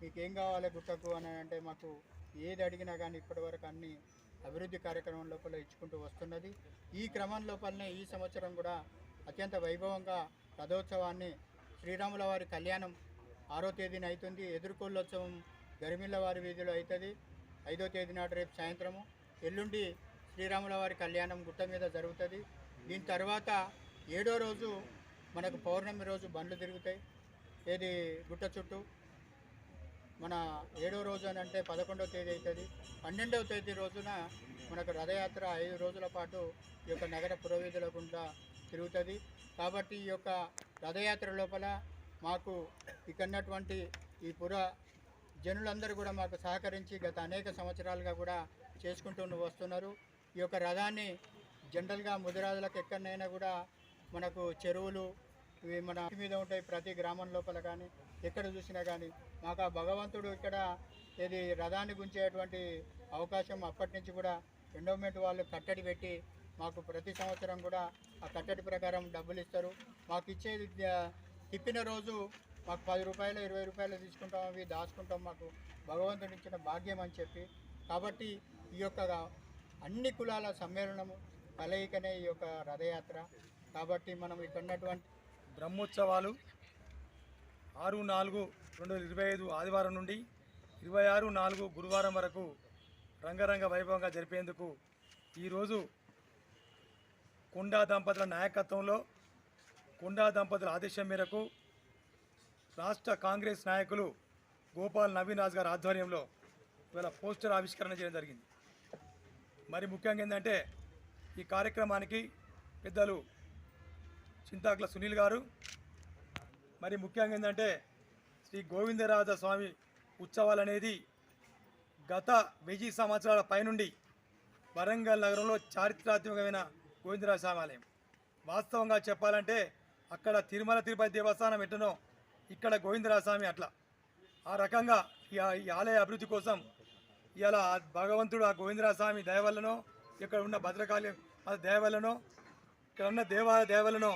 మీకేం కావాలి గుట్టకు అని అంటే మాకు ఏది అడిగినా కానీ ఇప్పటివరకు అన్ని అభివృద్ధి కార్యక్రమం లోపల ఇచ్చుకుంటూ వస్తున్నది. ఈ క్రమం లోపలనే ఈ సంవత్సరం కూడా అత్యంత వైభవంగా రథోత్సవాన్ని శ్రీరాముల వారి కళ్యాణం ఆరో తేదీన అవుతుంది ఎదుర్కొల్లోత్సవం గరిమిళ్ళ వారి వీధిలో అవుతుంది ఐదో తేదీ నాడు రేపు సాయంత్రము ఎల్లుండి శ్రీరాముల వారి కళ్యాణం గుట్ట మీద జరుగుతుంది. దీని తర్వాత ఏడో రోజు మనకు పౌర్ణమి రోజు బండ్లు తిరుగుతాయి. ఏది గుట్ట చుట్టూ? మన ఏడో రోజు అని అంటే పదకొండవ తేదీ అవుతుంది. పన్నెండవ తేదీ రోజున మనకు రథయాత్ర ఐదు రోజుల పాటు ఈ యొక్క నగర పురోవీధుల గుండా తిరుగుతుంది. కాబట్టి ఈ యొక్క రథయాత్ర లోపల మాకు ఇక్కడ ఉన్నటువంటి ఈ పుర జనులందరూ కూడా మాకు సహకరించి గత అనేక సంవత్సరాలుగా కూడా చేసుకుంటూ వస్తున్నారు. ఈ యొక్క రథాన్ని జనరల్గా ముదిరాజులకు ఎక్కడైనా కూడా మనకు చెరువులు ఇవి మన మీద ఉంటాయి ప్రతి గ్రామం లోపల కానీ ఎక్కడ చూసినా కానీ. మాకు ఆ భగవంతుడు ఇక్కడ ఇది రథాన్ని గుంచేటువంటి అవకాశం అప్పటి నుంచి కూడా ఎండోమెంట్ వాళ్ళు కట్టడి పెట్టి మాకు ప్రతి సంవత్సరం కూడా ఆ కట్టడి ప్రకారం డబ్బులు ఇస్తారు. మాకు ఇచ్చేది తిప్పిన రోజు మాకు పది రూపాయలు ఇరవై రూపాయలు తీసుకుంటాం అవి దాచుకుంటాం మాకు. భగవంతుడు ఇచ్చిన భాగ్యం అని చెప్పి. కాబట్టి ఈ యొక్క అన్ని కులాల సమ్మేళనము కలయికనే ఈ యొక్క రథయాత్ర. కాబట్టి మనం ఇక్కడ ఉన్నటువంటి బ్రహ్మోత్సవాలు ఆరు నాలుగు రెండు వేల ఇరవై ఐదు ఆదివారం నుండి ఇరవై ఆరు నాలుగు గురువారం వరకు రంగరంగ వైభవంగా జరిపేందుకు ఈరోజు కుండా దంపతుల నాయకత్వంలో కుండా దంపతుల ఆదేశం మేరకు రాష్ట్ర కాంగ్రెస్ నాయకులు గోపాల్ నవీన్ రాజ్ గారి ఆధ్వర్యంలో ఇవాళ పోస్టర్ ఆవిష్కరణ చేయడం జరిగింది. మరి ముఖ్యంగా ఏంటంటే ఈ కార్యక్రమానికి పెద్దలు చింతాకుల సునీల్ గారు. మరి ముఖ్యంగా ఏంటంటే శ్రీ గోవిందరాజ స్వామి ఉత్సవాలు అనేది గత వెయ్యి సంవత్సరాల పైనుండి వరంగల్ నగరంలో చారిత్రాత్మకమైన గోవిందరాజ స్వామి ఆలయం. వాస్తవంగా చెప్పాలంటే అక్కడ తిరుమల తిరుపతి దేవస్థానం ఎట్టనో ఇక్కడ గోవిందరాజ స్వామి అట్లా. ఆ రకంగా ఈ ఆలయ అభివృద్ధి కోసం ఇలా భగవంతుడు ఆ గోవిందరాజ స్వామి దయవల్లనో ఇక్కడ ఉన్న భద్రకాళి దయవల్లనో ఇక్కడ ఉన్న దేవాలయ దేవలను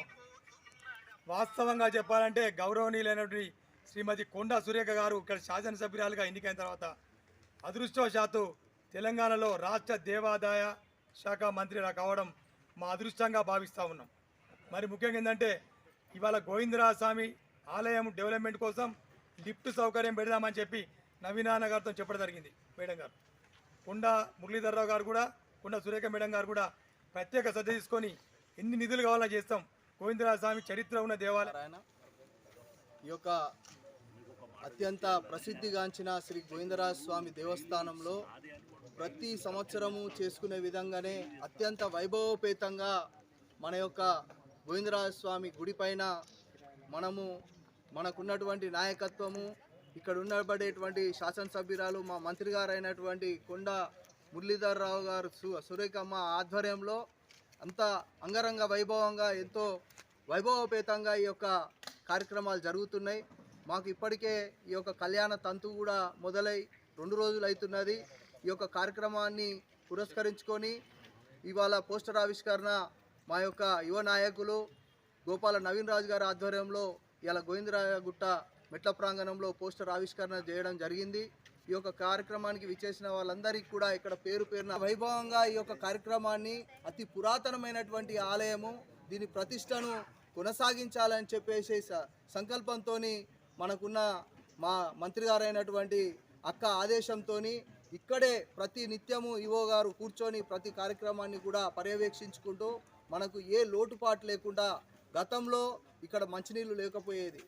వాస్తవంగా చెప్పాలంటే గౌరవనీయులైనటువంటి శ్రీమతి కొండా సురేఖ గారు ఇక్కడ శాసనసభ్యురాలుగా ఎన్నికైన తర్వాత అదృష్టవశాత్తు తెలంగాణలో రాష్ట్ర దేవాదాయ శాఖ మంత్రిలా కావడం మా అదృష్టంగా భావిస్తూ ఉన్నాం. మరి ముఖ్యంగా ఏంటంటే ఇవాళ గోవిందరాజ స్వామి ఆలయం డెవలప్మెంట్ కోసం లిఫ్ట్ సౌకర్యం పెడదామని చెప్పి నవీనాన్న గారితో చెప్పడం జరిగింది మేడం గారు. కొండా మురళీధర్రావు గారు కూడా కొండ సురేఖ మేడం గారు కూడా ప్రత్యేక శ్రద్ధ తీసుకొని ఎన్ని నిధులు కావాలో చేస్తాం. గోవిందరాజ స్వామి చరిత్ర ఉన్న దేవాలయం. ఈ యొక్క అత్యంత ప్రసిద్ధిగాంచిన శ్రీ గోవిందరాజ స్వామి దేవస్థానంలో ప్రతి సంవత్సరము చేసుకునే విధంగానే అత్యంత వైభవోపేతంగా మన యొక్క గోవిందరాజ స్వామి గుడి పైన మనము మనకున్నటువంటి నాయకత్వము ఇక్కడ ఉండబడేటువంటి శాసనసభ్యురాలు మా మంత్రి గారు అయినటువంటి కొండ మురళీధర్ రావు గారు సు సురేఖమ్మ ఆధ్వర్యంలో అంత అంగరంగ వైభవంగా ఎంతో వైభవపేతంగా ఈ యొక్క కార్యక్రమాలు జరుగుతున్నాయి. మాకు ఇప్పటికే ఈ యొక్క కళ్యాణ తంతు కూడా మొదలై రెండు రోజులు అవుతున్నది. ఈ యొక్క కార్యక్రమాన్ని పురస్కరించుకొని ఇవాళ పోస్టర్ ఆవిష్కరణ మా యొక్క యువ నాయకులు గోపాల నవీన్ రాజు గారి ఆధ్వర్యంలో ఇలా గోవిందరాయ గుట్ట మెట్ల ప్రాంగణంలో పోస్టర్ ఆవిష్కరణ చేయడం జరిగింది. ఈ యొక్క కార్యక్రమానికి విచ్చేసిన వాళ్ళందరికీ కూడా ఇక్కడ పేరు పేరున వైభవంగా ఈ యొక్క కార్యక్రమాన్ని అతి పురాతనమైనటువంటి ఆలయము దీని ప్రతిష్టను కొనసాగించాలని చెప్పేసి స- సంకల్పంతో మనకున్న మా మంత్రి గారైనటువంటి అక్క ఆదేశంతో ఇక్కడే ప్రతి నిత్యము ఈవో గారు కూర్చొని ప్రతి కార్యక్రమాన్ని కూడా పర్యవేక్షించుకుంటూ మనకు ఏ లోటుపాటు లేకుండా గతంలో ఇక్కడ మంచినీళ్ళు లేకపోయేది.